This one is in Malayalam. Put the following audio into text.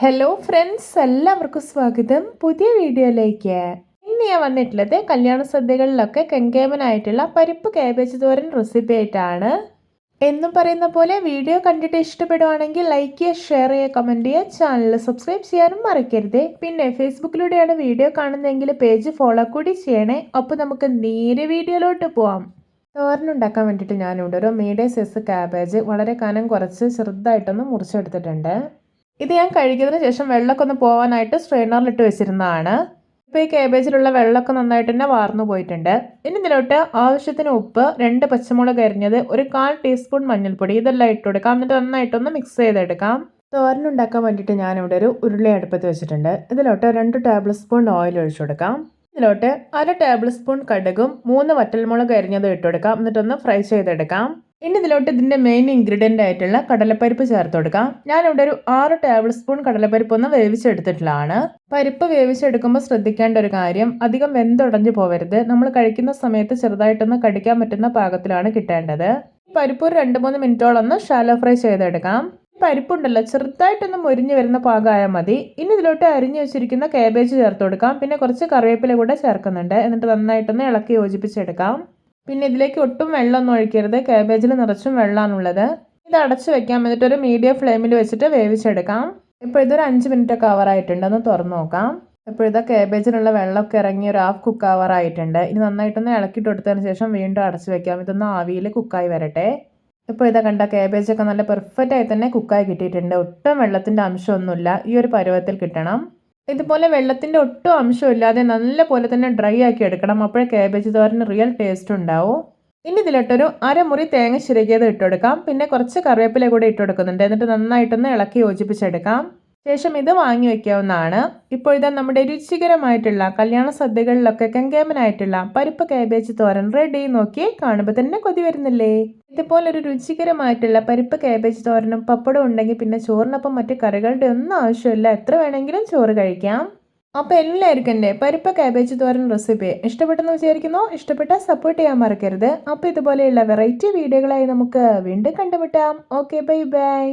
ഹലോ ഫ്രണ്ട്സ് എല്ലാവർക്കും സ്വാഗതം. പുതിയ വീഡിയോയിലേക്ക്. ഇന്ന് ഞാൻ വന്നിട്ടുള്ളത് കല്യാണ സദ്യകളിലൊക്കെ കെങ്കേമനായിട്ടുള്ള പരിപ്പ് കാബേജ് തോരൻ റെസിപ്പി ആയിട്ടാണ്. എന്നും പറയുന്ന പോലെ വീഡിയോ കണ്ടിട്ട് ഇഷ്ടപ്പെടുവാണെങ്കിൽ ലൈക്ക് ചെയ്യുക ഷെയർ ചെയ്യുക കമന്റ് ചെയ്യുക ചാനൽ സബ്സ്ക്രൈബ് ചെയ്യാനും മറക്കരുത്. പിന്നെ ഫേസ്ബുക്കിലൂടെയാണ് വീഡിയോ കാണുന്നതെങ്കിൽ പേജ് ഫോളോ കൂടി ചെയ്യണേ. അപ്പോൾ നമുക്ക് നേരെ വീഡിയോയിലോട്ട് പോവാം. തോരനുണ്ടാക്കാൻ വേണ്ടിയിട്ട് ഞാനിവിടെ ഒരു മീഡിയം സൈസ് കാബേജ് വളരെ കനം കുറച്ച് ചെറുതായിട്ടൊന്ന് മുറിച്ചെടുത്തിട്ടുണ്ട്. ഇത് ഞാൻ കഴുകിയതിന് ശേഷം വെള്ളമൊക്കെ ഒന്ന് പോകാനായിട്ട് സ്ട്രെയിനറിലിട്ട് വെച്ചിരുന്നതാണ്. ഇപ്പോൾ ഈ കേബേജിലുള്ള വെള്ളമൊക്കെ നന്നായിട്ട് തന്നെ വാർന്നു പോയിട്ടുണ്ട്. ഇനി ഇതിലോട്ട് ആവശ്യത്തിന് ഉപ്പ് രണ്ട് പച്ചമുളക് അരിഞ്ഞത് ഒരു കാൽ ടീസ്പൂൺ മഞ്ഞൾപ്പൊടി ഇതെല്ലാം ഇട്ട് കൊടുക്കാം. എന്നിട്ട് നന്നായിട്ടൊന്ന് മിക്സ് ചെയ്തെടുക്കാം. തോരനുണ്ടാക്കാൻ വേണ്ടിയിട്ട് ഞാനിവിടെ ഒരു ഉരുളി അടുപ്പത്ത് വെച്ചിട്ടുണ്ട്. ഇതിലോട്ട് രണ്ട് ടേബിൾ സ്പൂൺ ഓയിൽ ഒഴിച്ചു കൊടുക്കാം. ഇതിലോട്ട് അര ടേബിൾ സ്പൂൺ കടുകും മൂന്ന് വറ്റൽമുളക് അരിഞ്ഞതും ഇട്ടുകൊടുക്കാം എന്നിട്ടൊന്ന് ഫ്രൈ ചെയ്തെടുക്കാം. ഇനി ഇതിലോട്ട് ഇതിന്റെ മെയിൻ ഇൻഗ്രീഡിയന്റ് ആയിട്ടുള്ള കടലപ്പരിപ്പ് ചേർത്ത് കൊടുക്കാം. ഞാനിവിടെ ഒരു ആറ് ടേബിൾ സ്പൂൺ കടലപ്പരിപ്പ് ഒന്ന് വേവിച്ചെടുത്തിട്ടുള്ളതാണ്. പരിപ്പ് വേവിച്ചെടുക്കുമ്പോൾ ശ്രദ്ധിക്കേണ്ട ഒരു കാര്യം അധികം വെന്തുടഞ്ഞു പോവരുത്. നമ്മൾ കഴിക്കുന്ന സമയത്ത് ചെറുതായിട്ടൊന്ന് കടിക്കാൻ പറ്റുന്ന പാകത്തിലാണ് കിട്ടേണ്ടത്. പരിപ്പ് ഒരു രണ്ട് മൂന്ന് മിനിറ്റോളം ഒന്ന് ഷാലോ ഫ്രൈ ചെയ്തെടുക്കാം. പരിപ്പുണ്ടല്ലോ ചെറുതായിട്ടൊന്ന് മുരിഞ്ഞു വരുന്ന പാകമായാൽ മതി. ഇനി ഇതിലോട്ട് അരിഞ്ഞു വെച്ചിരിക്കുന്ന കാബേജ് ചേർത്ത് കൊടുക്കാം. പിന്നെ കുറച്ച് കറിവേപ്പില കൂടെ ചേർക്കുന്നുണ്ട്. എന്നിട്ട് നന്നായിട്ടൊന്ന് ഇളക്കി യോജിപ്പിച്ചെടുക്കാം. പിന്നെ ഇതിലേക്ക് ഒട്ടും വെള്ളമൊന്നും ഒഴിക്കരുത്. കാബേജിൽ നിറച്ചും വെള്ളമാണുള്ളത് ഇത് അടച്ചു വെക്കാം. എന്നിട്ട് ഒരു മീഡിയം ഫ്ലെയിമിൽ വെച്ചിട്ട് വേവിച്ചെടുക്കാം. ഇപ്പോൾ ഇതൊരു അഞ്ച് മിനിറ്റ് ഒക്കെ ആവാറായിട്ടുണ്ട് ഒന്ന് തുറന്നു നോക്കാം. ഇപ്പോൾ ഇതാ കാബേജിനുള്ള വെള്ളമൊക്കെ ഇറങ്ങി ഒരു ഹാഫ് കുക്ക് ആവാറായിട്ടുണ്ട് ഇനി നന്നായിട്ടൊന്ന് ഇളക്കിയിട്ട് കൊടുത്തതിന് ശേഷം വീണ്ടും അടച്ചു വെക്കാം. ഇതൊന്ന് ആവിയിൽ കുക്കായി വരട്ടെ. ഇപ്പോൾ ഇതാ കണ്ട കാബേജൊക്കെ നല്ല പെർഫെക്റ്റ് ആയി തന്നെ കുക്കായി കിട്ടിയിട്ടുണ്ട്. ഒട്ടും വെള്ളത്തിന്റെ അംശമൊന്നുമില്ല. ഈ ഒരു പരുവത്തിൽ കിട്ടണം. ഇതുപോലെ വെള്ളത്തിന്റെ ഒട്ടും അംശമില്ലാതെ നല്ല പോലെ തന്നെ ഡ്രൈ ആക്കി എടുക്കണം. അപ്പോഴേ കാബേജ് തോരന് റിയൽ ടേസ്റ്റ് ഉണ്ടാവും. ഇനി ഇതിലിട്ടൊരു അരമുറി തേങ്ങ ചിരകിയത് ഇട്ടുകൊടുക്കാം പിന്നെ കുറച്ച് കറിവേപ്പില കൂടെ ഇട്ടുകൊടുക്കുന്നുണ്ട് എന്നിട്ട് നന്നായിട്ടൊന്ന് ഇളക്കി യോജിപ്പിച്ചെടുക്കാം. ശേഷം ഇത് വാങ്ങി വയ്ക്കാവുന്നതാണ് ഇപ്പോൾ ഇതാ നമ്മുടെ രുചികരമായിട്ടുള്ള കല്യാണ സദ്യകളിലൊക്കെ കെങ്കേമനായിട്ടുള്ള പരിപ്പ് കാബേജ് തോരൻ റെഡി നോക്കി കാണുമ്പോൾ തന്നെ കൊതി വരുന്നില്ലേ? ഇതുപോലൊരു രുചികരമായിട്ടുള്ള പരിപ്പ് കാബേജ് തോരനും പപ്പടം ഉണ്ടെങ്കിൽ പിന്നെ ചോറിനൊപ്പം മറ്റു കറികളുടെ ഒന്നും ആവശ്യമില്ല. എത്ര വേണമെങ്കിലും ചോറ് കഴിക്കാം. അപ്പോൾ എല്ലാവർക്കും എന്റെ പരിപ്പ് കാബേജ് തോരൻ റെസിപ്പി ഇഷ്ടപ്പെട്ടെന്ന് വിചാരിക്കുന്നു. ഇഷ്ടപ്പെട്ടാൽ സപ്പോർട്ട് ചെയ്യാൻ മറക്കരുത്. അപ്പോൾ ഇതുപോലെയുള്ള വെറൈറ്റി വീഡിയോകളായി നമുക്ക് വീണ്ടും കണ്ടുമുട്ടാം. Okay bye bye